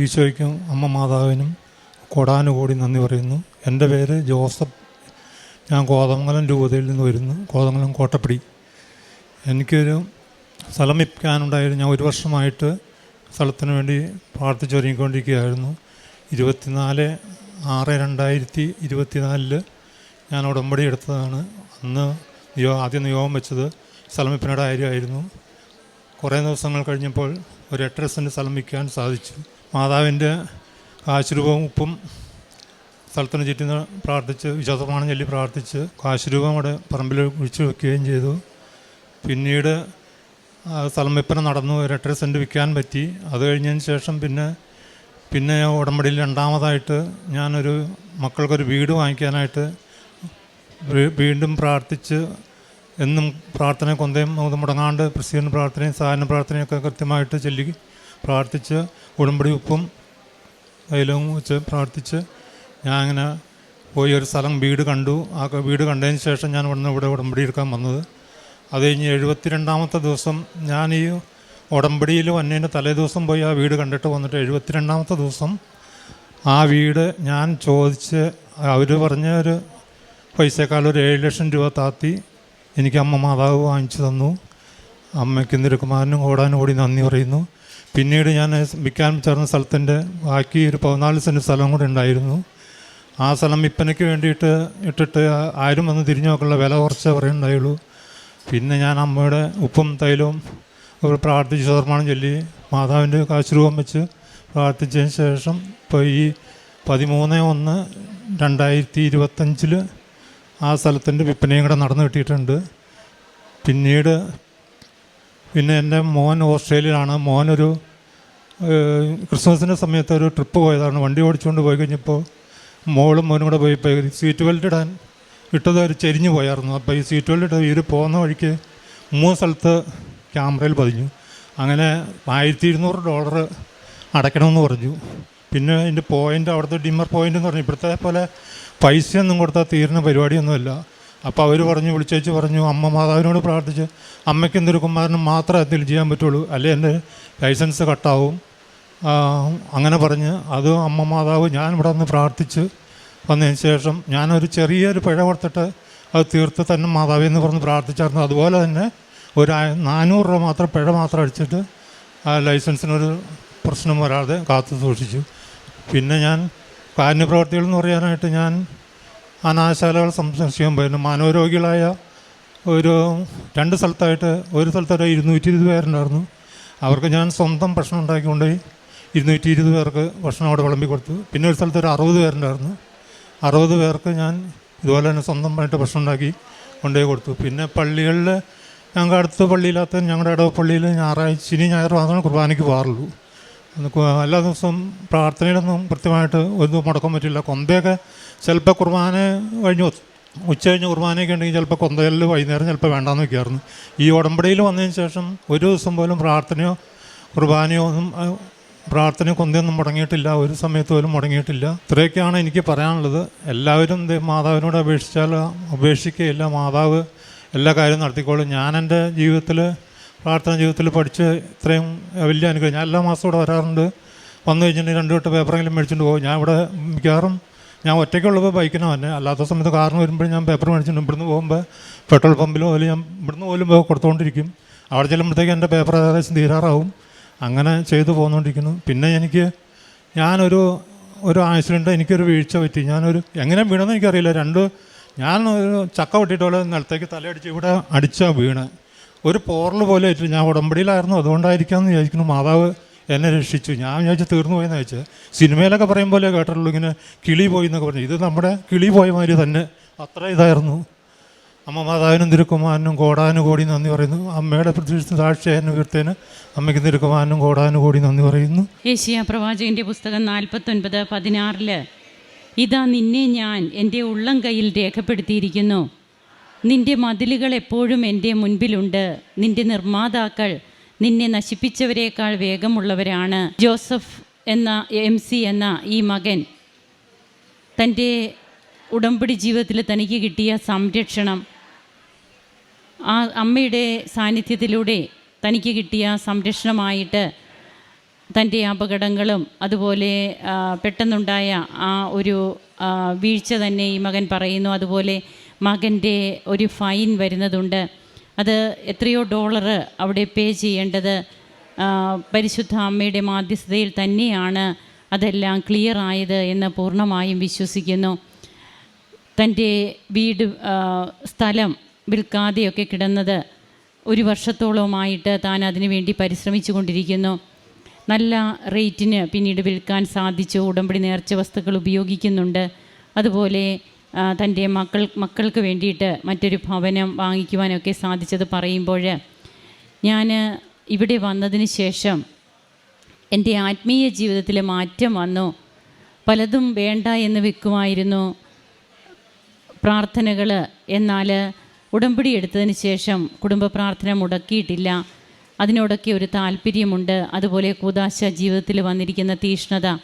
ഈശോയ്ക്കും അമ്മ മാതാവിനും കോടാനുകോടി നന്ദി പറയുന്നു. എന്റെ പേര് ജോസഫ്. ഞാൻ കോതമംഗലം രൂപതയിൽ നിന്ന് വരുന്നു. കോതമംഗലം കോട്ടപ്പടി. എനിക്കൊരു സ്ഥലം വിൽക്കാനുണ്ടായിരുന്നു ഞാൻ ഒരു വർഷമായിട്ട് സ്ഥലത്തിന് വേണ്ടി പ്രാർത്ഥിച്ചൊരുങ്ങിക്കൊണ്ടിരിക്കുകയായിരുന്നു ഇരുപത്തിനാല് ആറ് രണ്ടായിരത്തി ഇരുപത്തിനാലിൽ ഞാൻ ഉടമ്പടി എടുത്തതാണ്. അന്ന് നിയോ ആദ്യം നിയോഗം വെച്ചത് സ്ഥലം വിൽപ്പനയുടെ കാര്യമായിരുന്നു. കുറേ ദിവസങ്ങൾ കഴിഞ്ഞപ്പോൾ ഒരു എട്ടര സെന്റ് സ്ഥലം വിൽക്കാൻ സാധിച്ചു. മാതാവിന്റെ കാശുരൂപവും ഉപ്പും സ്ഥലത്തിന് ചുറ്റുന്ന പ്രാർത്ഥിച്ച് വിശ്വാസപ്രമാണം ചൊല്ലി പ്രാർത്ഥിച്ച് കാശുരൂപം അവിടെ പറമ്പിൽ കുഴിച്ചു വെക്കുകയും ചെയ്തു. പിന്നീട് സ്ഥലം വിൽപ്പന നടന്നു. ഒരു എട്ടര സെന്റ് വിൽക്കാൻ പറ്റി. അത് കഴിഞ്ഞതിന് ശേഷം പിന്നെ പിന്നെ ഉടമ്പടിയിൽ രണ്ടാമതായിട്ട് ഞാനൊരു മക്കൾക്കൊരു വീട് വാങ്ങിക്കാനായിട്ട് വീണ്ടും പ്രാർത്ഥിച്ച് എന്നും പ്രാർത്ഥന കൊന്തയും മുടങ്ങാണ്ട് പ്രസിഡന്റ് പ്രാർത്ഥനയും സഹായന പ്രാർത്ഥനയൊക്കെ കൃത്യമായിട്ട് ചൊല്ലി പ്രാർത്ഥിച്ച് ഉടമ്പടി ഉപ്പും തൈലവും വെച്ച് പ്രാർത്ഥിച്ച് ഞാൻ അങ്ങനെ പോയി ഒരു സ്ഥലം വീട് കണ്ടു. ആ വീട് കണ്ടതിന് ശേഷം ഞാൻ ഇവിടുന്ന് ഇവിടെ ഉടമ്പടി എടുക്കാൻ വന്നത്. അത് കഴിഞ്ഞ് എഴുപത്തിരണ്ടാമത്തെ ദിവസം ഞാൻ ഈ ഉടമ്പടിയിൽ വന്നതിന്റെ തലേ ദിവസം പോയി ആ വീട് കണ്ടിട്ട് വന്നിട്ട് എഴുപത്തിരണ്ടാമത്തെ ദിവസം ആ വീട് ഞാൻ ചോദിച്ച് അവർ പറഞ്ഞ ഒരു പൈസയേക്കാൾ ഒരു ഏഴ് ലക്ഷം രൂപ താത്തി എനിക്ക് അമ്മ മാതാവ് വാങ്ങിച്ചു തന്നു. അമ്മയ്ക്ക് നിരക്കുമാരനും ഓടാനും കൂടി നന്ദി പറയുന്നു. പിന്നീട് ഞാൻ വിൽക്കാൻ ചേർന്ന സ്ഥലത്തിന്റെ ബാക്കി ഒരു പതിനാല് സെന്റ് സ്ഥലം കൂടെ ഉണ്ടായിരുന്നു. ആ സ്ഥലം വിൽപ്പനയ്ക്ക് വേണ്ടിയിട്ട് ഇട്ടിട്ട് ആരും വന്ന് തിരിഞ്ഞു നോക്കുള്ള വില കുറച്ച് പറയുന്നുണ്ടായുള്ളൂ പിന്നെ ഞാൻ അമ്മയുടെ ഉപ്പും തൈലവും ഒരു പ്രാർത്ഥിച്ച് ശതമാനം ചൊല്ലി മാതാവിന്റെ കാശുരൂപം വെച്ച് പ്രാർത്ഥിച്ചതിന് ശേഷം ഇപ്പോൾ ഈ പതിമൂന്ന് ഒന്ന് രണ്ടായിരത്തി ഇരുപത്തഞ്ചിൽ ആ സ്ഥലത്തിന്റെ വിൽപ്പനയും കൂടെ നടന്നു കിട്ടിയിട്ടുണ്ട്. പിന്നീട് പിന്നെ എന്റെ മോൻ ഓസ്ട്രേലിയയിലാണ്. മോനൊരു ക്രിസ്മസിന്റെ സമയത്ത് ഒരു ട്രിപ്പ് പോയതാണ്. വണ്ടി ഓടിച്ചുകൊണ്ട് പോയി കഴിഞ്ഞപ്പോൾ മോളും മോനും കൂടെ പോയി സീറ്റ് ബെൽറ്റ് ഇടാൻ ഇട്ടത് ഒരു ചെരിഞ്ഞു പോയായിരുന്നു. അപ്പോൾ ഈ സീറ്റ് ബെൽറ്റ് ഇട്ട് ഇവർ പോകുന്ന വഴിക്ക് മൂന്ന് സ്ഥലത്ത് ക്യാമറയിൽ പതിഞ്ഞു. അങ്ങനെ ആയിരത്തി ഇരുന്നൂറ് ഡോളർ അടയ്ക്കണമെന്ന് പറഞ്ഞു. പിന്നെ അതിന്റെ പോയിന്റ് അവിടുത്തെ ഡിമ്മർ പോയിന്റ് എന്ന് പറഞ്ഞു. ഇപ്പോഴത്തെ പോലെ പൈസയൊന്നും കൊടുത്താൽ തീരുന്ന പരിപാടിയൊന്നുമില്ല. അപ്പോൾ അവർ പറഞ്ഞു വിളിച്ചേച്ച് പറഞ്ഞു അമ്മ മാതാവിനോട് പ്രാർത്ഥിച്ച് അമ്മയ്ക്കും തിരുക്കുമാരനും കുമാരനും മാത്രമേ അതിൽ ചെയ്യാൻ പറ്റുള്ളൂ. അല്ലെ എന്റെ ലൈസൻസ് കട്ടാവും. അങ്ങനെ പറഞ്ഞ് അത് അമ്മ മാതാവ് ഞാൻ ഇവിടെ നിന്ന് പ്രാർത്ഥിച്ച് വന്നതിന് ശേഷം ഞാനൊരു ചെറിയൊരു പിഴ കൊടുത്തിട്ട് അത് തീർത്ത് തന്നെ മാതാവി എന്ന് പറഞ്ഞ് പ്രാർത്ഥിച്ചായിരുന്നു. അതുപോലെ തന്നെ ഒരു നാനൂറ് രൂപ മാത്രം പിഴ മാത്രം അടിച്ചിട്ട് ആ ലൈസൻസിനൊരു പ്രശ്നം വരാതെ കാത്തു സൂക്ഷിച്ചു. പിന്നെ ഞാൻ കാരുണ്യപ്രവർത്തികൾ എന്ന് പറയാനായിട്ട് ഞാൻ അനാശാലകൾ സന്ദർശിക്കാൻ പോയിരുന്നു. മാനവരോഗികളായ ഒരു രണ്ട് സ്ഥലത്തായിട്ട് ഒരു സ്ഥലത്തൊരു ഇരുന്നൂറ്റി ഇരുപത് പേരുണ്ടായിരുന്നു. അവർക്ക് ഞാൻ സ്വന്തം ഭക്ഷണം ഉണ്ടാക്കിക്കൊണ്ടുപോയി ഇരുന്നൂറ്റി ഇരുപത് പേർക്ക് ഭക്ഷണം അവിടെ വിളമ്പി കൊടുത്തു. പിന്നെ ഒരു സ്ഥലത്ത് ഒരു അറുപത് പേരുണ്ടായിരുന്നു. അറുപത് പേർക്ക് ഞാൻ ഇതുപോലെ തന്നെ സ്വന്തമായിട്ട് ഭക്ഷണം ഉണ്ടാക്കി കൊണ്ടുപോയി കൊടുത്തു. പിന്നെ പള്ളികളിൽ ഞങ്ങളുടെ അടുത്ത പള്ളിയില്ലാത്ത ഞങ്ങളുടെ ഇടവപ്പള്ളിയിൽ ഞായറാഴ്ച ശനി ഞായർ മാത്രമേ കുർബാനയ്ക്ക് പോകാറുള്ളൂ. എല്ലാ ദിവസവും പ്രാർത്ഥനയിലൊന്നും കൃത്യമായിട്ട് ഒന്നും മുടക്കാൻ പറ്റില്ല. കൊന്തയൊക്കെ ചിലപ്പോൾ കുർബാന കഴിഞ്ഞ് ഉച്ച കഴിഞ്ഞ് കുർബാനയൊക്കെ ഉണ്ടെങ്കിൽ ചിലപ്പോൾ കൊന്തയിൽ വൈകുന്നേരം ചിലപ്പോൾ വേണ്ടാന്ന് വയ്ക്കുമായിരുന്നു ഈ ഉടമ്പടിയിൽ വന്നതിന് ശേഷം ഒരു ദിവസം പോലും പ്രാർത്ഥനയോ കുർബാനയോ ഒന്നും പ്രാർത്ഥനയോ കൊന്തയൊന്നും മുടങ്ങിയിട്ടില്ല. ഒരു സമയത്ത് പോലും മുടങ്ങിയിട്ടില്ല. ഇത്രയൊക്കെയാണ് എനിക്ക് പറയാനുള്ളത്. എല്ലാവരും മാതാവിനോട് അപേക്ഷിച്ചാൽ എല്ലാ മാതാവ് എല്ലാ കാര്യവും നടത്തിക്കോളും. ഞാൻ എന്റെ ജീവിതത്തിൽ പ്രാർത്ഥന ജീവിതത്തിൽ പഠിച്ച് ഇത്രയും വലിയ അനുഗ്രഹം. ഞാൻ എല്ലാ മാസവും ഇവിടെ വരാറുണ്ട്. വന്നു കഴിഞ്ഞിട്ടുണ്ടെങ്കിൽ രണ്ട് വട്ടം പേപ്പറെങ്കിലും മേടിച്ചുകൊണ്ട് പോകും. ഞാൻ ഇവിടെ മിക്കവാറും ഞാൻ ഒറ്റയ്ക്കുള്ളപ്പോൾ ബൈക്കിന് തന്നെ അല്ലാത്ത സമയത്ത് കാറിന് വരുമ്പോഴും ഞാൻ പേപ്പർ മേടിച്ചിട്ടുണ്ട് ഇവിടുന്ന് പോകുമ്പോൾ പെട്രോൾ പമ്പിലോ അല്ലെങ്കിൽ ഞാൻ ഇവിടുന്ന് പോലും കൊടുത്തുകൊണ്ടിരിക്കും. അവിടെ ചെല്ലുമ്പോഴത്തേക്ക് എന്റെ പേപ്പർ ഏകദേശം തീരാറാവും. അങ്ങനെ ചെയ്തു പോന്നുകൊണ്ടിരിക്കുന്നു. പിന്നെ എനിക്ക് ഞാനൊരു ഒരു ആക്സിഡന്റ് എനിക്കൊരു വീഴ്ച പറ്റി. ഞാനൊരു എങ്ങനെ വീണെന്ന് എനിക്കറിയില്ല. രണ്ട് ഞാൻ ഒരു ചക്ക വെട്ടിയിട്ട് നിലത്തേക്ക് തലയടിച്ച് ഇവിടെ അടിച്ചാണ് വീണ്. ഒരു പോറൽ പോലെ ആയിട്ട് ഞാൻ ഉടമ്പടിയിലായിരുന്നു അതുകൊണ്ടായിരിക്കാമെന്ന് വിചാരിക്കുന്നു. മാതാവ് എന്നെ രക്ഷിച്ചു. ഞാൻ വിചാരിച്ചു തീർന്നു പോയെന്ന് വെച്ചാൽ സിനിമയിലൊക്കെ പറയും പോലെ കേട്ടിട്ടുള്ളൂ ഇങ്ങനെ കിളി പോയി എന്നൊക്കെ പറഞ്ഞു. ഇത് നമ്മുടെ കിളി പോയ തന്നെ അത്ര ഇതായിരുന്നു. അമ്മ മാതാവിനും തിരുക്കുമാനും കോടാനും കോടാനുകോടി നന്ദി പറയുന്നു. അമ്മയുടെ പ്രതീക്ഷിച്ച സാക്ഷിയായിരുന്നു ഉയർത്തേന് അമ്മയ്ക്ക് തിരുക്കുമാനും കോടാനും കോടാനുകോടി നന്ദി പറയുന്നു. ഏഷ്യ പ്രവാചകന്റെ പുസ്തകം നാൽപ്പത്തൊൻപത് പതിനാറിൽ ഇതാ നിന്നെ ഞാൻ എന്റെ ഉള്ളം കയ്യിൽ രേഖപ്പെടുത്തിയിരിക്കുന്നു. നിന്റെ മതിലുകൾ എപ്പോഴും എന്റെ മുൻപിലുണ്ട്. നിന്റെ നിർമ്മാതാക്കൾ നിന്നെ നശിപ്പിച്ചവരെക്കാൾ വേഗമുള്ളവരാണ്. ജോസഫ് എന്ന എം സി എന്ന ഈ മകൻ തന്റെ ഉടമ്പടി ജീവിതത്തിൽ തനിക്ക് കിട്ടിയ സംരക്ഷണം ആ അമ്മയുടെ സാന്നിധ്യത്തിലൂടെ തനിക്ക് കിട്ടിയ സംരക്ഷണമായിട്ട് തന്റെ അപകടങ്ങളും അതുപോലെ പെട്ടെന്നുണ്ടായ ആ ഒരു വീഴ്ച തന്നെ ഈ മകൻ പറയുന്നു. അതുപോലെ മകന്റെ ഒരു ഫൈൻ വരുന്നതുണ്ട്. അത് എത്രയോ ഡോളർ അവിടെ പേ ചെയ്യേണ്ടത്. പരിശുദ്ധ അമ്മയുടെ മാധ്യസ്ഥതയിൽ തന്നെയാണ് അതെല്ലാം ക്ലിയർ ആയത് എന്ന് പൂർണമായും വിശ്വസിക്കുന്നു. തന്റെ വീട് സ്ഥലം വിൽക്കാതെയൊക്കെ കിടന്നത് ഒരു വർഷത്തോളമായിട്ട് താൻ അതിനു വേണ്ടി പരിശ്രമിച്ചു കൊണ്ടിരിക്കുന്നു. നല്ല റേറ്റിന് പിന്നീട് വിൽക്കാൻ സാധിച്ചു. ഉടമ്പടി നേർച്ച വസ്തുക്കൾ ഉപയോഗിക്കുന്നുണ്ട്. അതുപോലെ തന്റെ മക്കൾ മക്കൾക്ക് വേണ്ടിയിട്ട് മറ്റൊരു ഭവനം വാങ്ങിക്കുവാനൊക്കെ സാധിച്ചത് പറയുമ്പോൾ ഞാൻ ഇവിടെ വന്നതിന് ശേഷം എന്റെ ആത്മീയ ജീവിതത്തിൽ മാറ്റം വന്നു. പലതും വേണ്ട എന്ന് വെക്കുമായിരുന്നു. പ്രാർത്ഥനകൾ എന്നാൽ ഉടമ്പടി എടുത്തതിന് ശേഷം കുടുംബ പ്രാർത്ഥന മുടക്കിയിട്ടില്ല. അതിനോടൊക്കെ ഒരു താല്പര്യമുണ്ട്. അതുപോലെ കൂതാശ ജീവിതത്തിൽ വന്നിരിക്കുന്ന തീഷ്ണത.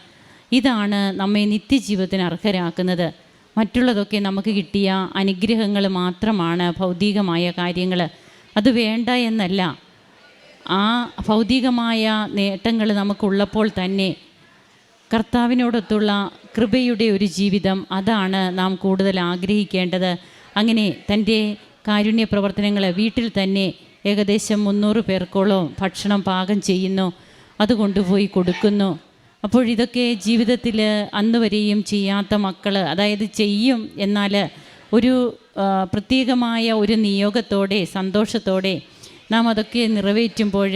ഇതാണ് നമ്മെ നിത്യജീവിതത്തിന് അർഹരാക്കുന്നത്. മറ്റുള്ളതൊക്കെ നമുക്ക് കിട്ടിയ അനുഗ്രഹങ്ങൾ മാത്രമാണ് ഭൗതികമായ കാര്യങ്ങൾ. അത് വേണ്ട എന്നല്ല. ആ ഭൗതികമായ നേട്ടങ്ങൾ നമുക്കുള്ളപ്പോൾ തന്നെ കർത്താവിനോടൊത്തുള്ള കൃപയുടെ ഒരു ജീവിതം അതാണ് നാം കൂടുതൽ ആഗ്രഹിക്കേണ്ടത്. അങ്ങനെ തന്റെ കാരുണ്യ പ്രവർത്തനങ്ങൾ വീട്ടിൽ തന്നെ ഏകദേശം മുന്നൂറ് പേർക്കോളം ഭക്ഷണം പാകം ചെയ്യുന്നു. അത് കൊണ്ടുപോയി കൊടുക്കുന്നു. അപ്പോൾ ഇതൊക്കെ ജീവിതത്തിൽ അന്ന് വരെയും ചെയ്യാത്ത മക്കൾ അതായത് ചെയ്യും എന്നാൽ ഒരു പ്രത്യേകമായ ഒരു നിയോഗത്തോടെ സന്തോഷത്തോടെ നാം അതൊക്കെ നിറവേറ്റുമ്പോൾ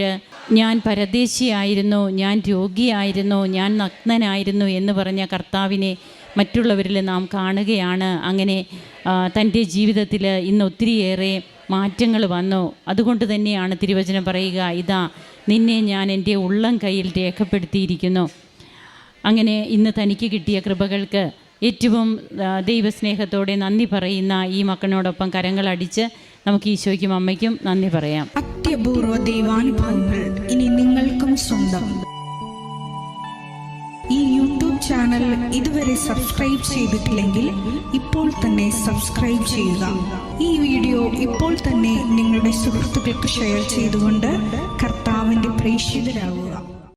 ഞാൻ പരദേശിയായിരുന്നു ഞാൻ രോഗിയായിരുന്നു ഞാൻ നഗ്നനായിരുന്നു എന്ന് പറഞ്ഞ കർത്താവിനെ മറ്റുള്ളവരിൽ നാം കാണുകയാണ്. അങ്ങനെ തന്റെ ജീവിതത്തിൽ ഇന്ന് ഒത്തിരിയേറെ മാറ്റങ്ങൾ വന്നു. അതുകൊണ്ട് തന്നെയാണ് തിരുവചനം പറയുക ഇതാ നിന്നെ ഞാൻ എന്റെ ഉള്ളം കയ്യിൽ രേഖപ്പെടുത്തിയിരിക്കുന്നു. അങ്ങനെ ഇന്ന് തനിക്ക് കിട്ടിയ കൃപകൾക്ക് ഏറ്റവും ദൈവസ്നേഹത്തോടെ നന്ദി പറയുന്ന ഈ മക്കളോടൊപ്പം കരങ്ങൾ അടിച്ച് നമുക്ക് ഈശോയ്ക്കും അമ്മയ്ക്കും നന്ദി പറയാം. അത്യപൂർവ ദൈവാനുഭവങ്ങൾ ഇനി നിങ്ങൾക്കും സ്വന്തം. ഈ യൂട്യൂബ് ചാനൽ ഇതുവരെ സബ്സ്ക്രൈബ് ചെയ്തിട്ടില്ലെങ്കിൽ ഇപ്പോൾ തന്നെ സബ്സ്ക്രൈബ് ചെയ്യുക. ഈ വീഡിയോ ഇപ്പോൾ തന്നെ നിങ്ങളുടെ സുഹൃത്തുക്കൾക്ക് ഷെയർ ചെയ്തുകൊണ്ട് കർത്താവിന്റെ പ്രേക്ഷിതരാകുക.